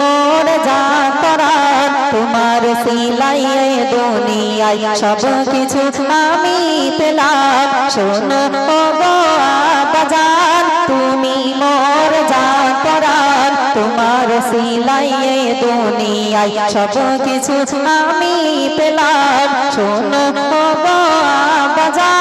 মোর জাতরান তোমার সিলাই দুনিয়ায় সব কিছু আমি পেলাম। শোনো বাজার তুমি মোর জাতরান তোমার সিলাই দুনিয়ায় সব কিছু আমি পেলাম। শোনো বাজার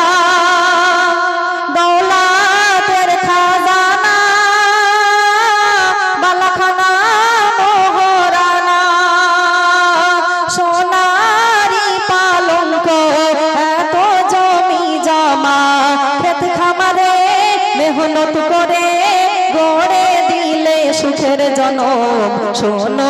মেহনত করে গড়ে দিলে সুখের জনম। শোনো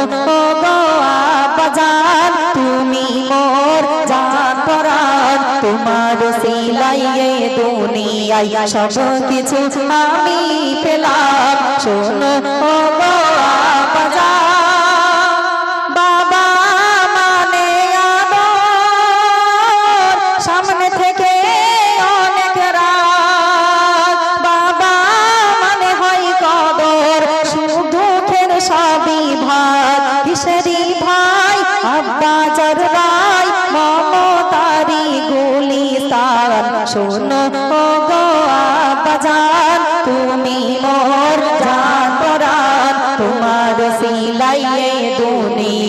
বাজার তুমি মোর জান পরাণ। তোমার সিলাইয়ে দুনিয়ায় সব কিছু আমি পেলাম। শোনো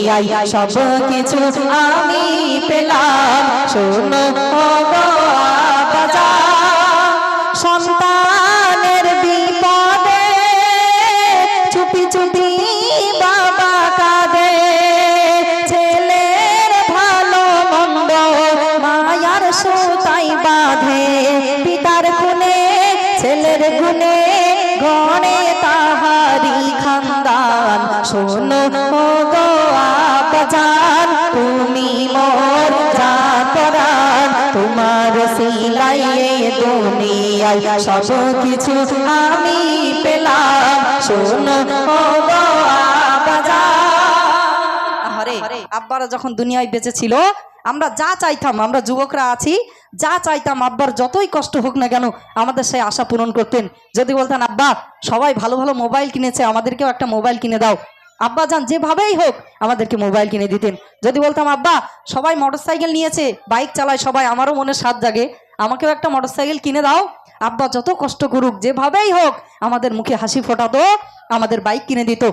দুনিয়ায় সব কিছু আমি পেলাম। শোনো সন্তানের বিপদে চুপি চুপি বাবা কাঁদে। ছেলের ভালো মন্দ, মায়ার সুতাই বাঁধে। দুনিয়ায় সব কিছু আমি পেলাম। শোনো আব্বারা যখন দুনিয়ায় বেঁচে ছিল আমরা যা চাইতাম, আমরা যুবকরা আছি, যা চাইতাম, আব্বার যতই কষ্ট হোক না কেন, আমাদের সেই আশা পূরণ করতেন। যদি বলতেন, আব্বা, সবাই ভালো ভালো মোবাইল কিনেছে, আমাদেরকেও একটা মোবাইল কিনে দাও। আব্বা যান, যেভাবেই হোক, আমাদেরকে মোবাইল কিনে দিতেন। যদি বলতাম, আব্বা, সবাই মোটরসাইকেল নিয়েছে, বাইক চালায় সবাই, আমারও মনে সাথ জাগে। আমাকেও একটা মোটর সাইকেল কিনে দাও। আব্বা যত কষ্ট করুক, যেভাবেই হোক, আমাদের মুখে হাসি ফোটাতো, আমাদের বাইক কিনে দিত।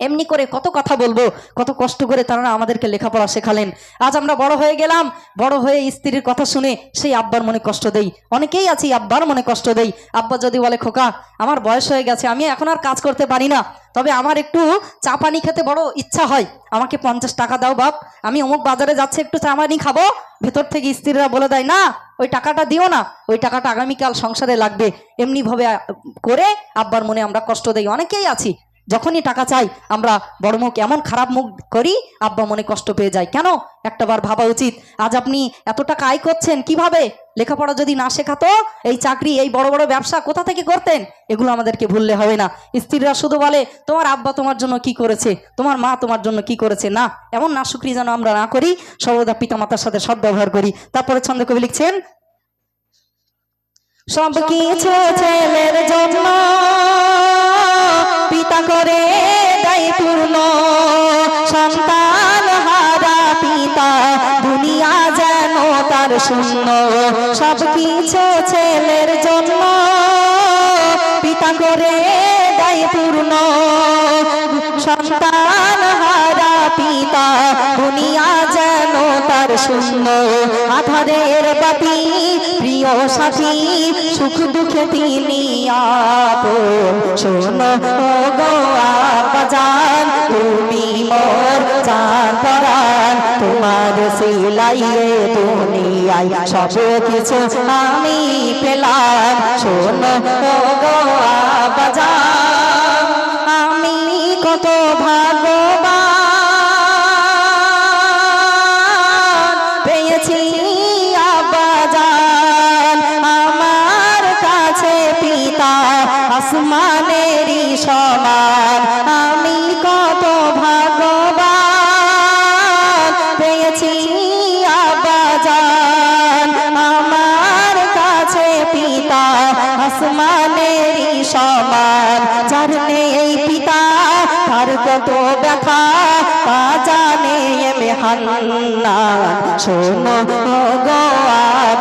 এমনি করে কত কথা বলব, কত কষ্ট করে তারা আমাদেরকে লেখাপড়া শেখালেন। আজ আমরা বড় হয়ে গেলাম, বড় হয়ে স্ত্রীর কথা শুনে সেই আব্বার মনে কষ্ট দেই। অনেকেই আছি, আব্বার মনে কষ্ট দেই। আব্বা যদি বলে, খোকা, আমার বয়স হয়ে গেছে, আমি এখন আর কাজ করতে পারি না। তবে আমার একটু চা পানি খেতে বড় ইচ্ছা হয়। আমাকে পঞ্চাশ টাকা দাও বাপ, আমি অমুক বাজারে যাচ্ছি, একটু চা পানি খাব। ভেতর থেকে স্ত্রীরা বলে দেয়, না, ওই টাকাটা দিও না, ওই টাকাটা আগামীকাল সংসারে লাগবে। এমনিভাবে করে আব্বার মনে আমরা কষ্ট দেই। অনেকেই আছি যখনই টাকা চাই আমরা বড় মুখ এমন খারাপ মুখ করি আব্বা মনে কষ্ট পেয়ে যায়। কেন? একটাবার ভাবা উচিত। আজ আপনি এত টাকা আয় করছেন কীভাবে? লেখাপড়া যদি না শেখাতো এই চাকরি এই বড় বড় ব্যবসা কোথা থেকে করতেন? এগুলো আমাদেরকে ভুললে হবে না। স্ত্রীরা শুধু বলে তোমার আব্বা তোমার জন্য কি করেছে? তোমার মা তোমার জন্য কি করেছে? না এমন না শুক্রি যেন আমরা না করি সর্বদা পিতামাতার সাথে সদ্ব্যবহার করি। তারপরে ছন্দ কবি লিখছেন সব কিছু ছেলের জন্য পিতা করে দেয় পূর্ণ। সন্তান হারা পিতা, দুনিয়া যেন তার শূন্য। সব কিছু ছেলের জন্য পিতা করে দেয় পূর্ণ। সন্তান হারা পিতা, দুনিয়া যেন তার শূন্য। আধারের বাতি, প্রিয় সাথী, সুখ দুঃখে তিনি শোনো তোমার সিলাইয়ে দুনিয়ায় সব কিছু আমি পেলাম। শোনো সমান। যার নেই পিতা, তার কত ব্যথা, তা জানে মেহান্নান শোনো গো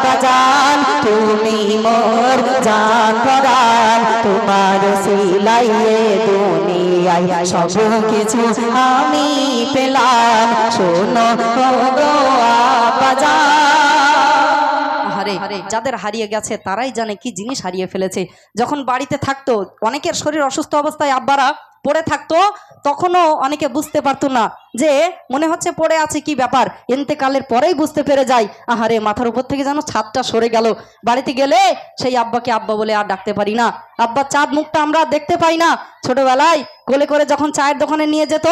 বাজান তুমি মোর জান পরান তোমার সিলাইয়ে দুনিয়ায় সব কিছু আমি পেলাম। শোনো গো বাজান আরে যাদের হারিয়ে গেছে তারাই জানে কি জিনিস হারিয়ে ফেলেছে। যখন বাড়িতে থাকতো, অনেকের শরীর অসুস্থ অবস্থায় আব্বারা পড়ে থাকতো, তখনও অনেকে বুঝতে পারতো না যে, মনে হচ্ছে পড়ে আছে কি ব্যাপার। এতেকালের পরেই বুঝতে পেরে যায়, আহারে, মাথার উপর থেকে যেন ছাদটা সরে গেল। বাড়িতে গেলে সেই আব্বাকে আব্বা বলে আর ডাকতে পারি না। আব্বার চাঁদ মুখটা আমরা দেখতে পাই না। ছোটবেলায় কোলে করে যখন চায়ের দোকানে নিয়ে যেত,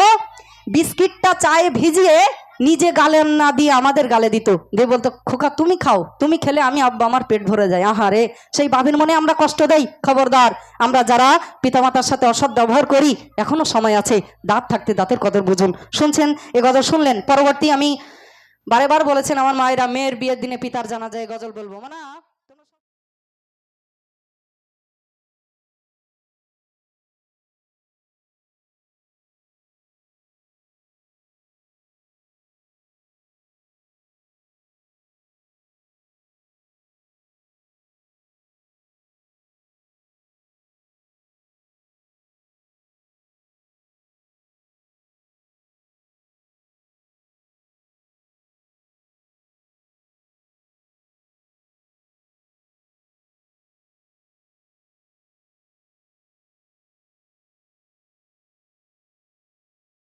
বিস্কিটটা চায়ে ভিজিয়ে নিজে গালে না দিয়ে আমাদের গালে দিত। দিয়ে বলতো, খোকা, তুমি খাও, তুমি খেলে আমি আব্বা আমার পেট ভরে যায়। আহারে, সেই বাবির মনে আমরা কষ্ট দেই, খবরদার। আমরা যারা পিতামাতার সাথে অসৎ ব্যবহার করি, এখনও সময় আছে, দাঁত থাকতে দাঁতের কদর বুঝুন। শুনছেন? এ গজল শুনলেন? পরবর্তী আমি বারে বার বলেছেন, আমার মায়েরা মেয়ের বিয়ের দিনে পিতার জানা যায় গজল বলব। মানে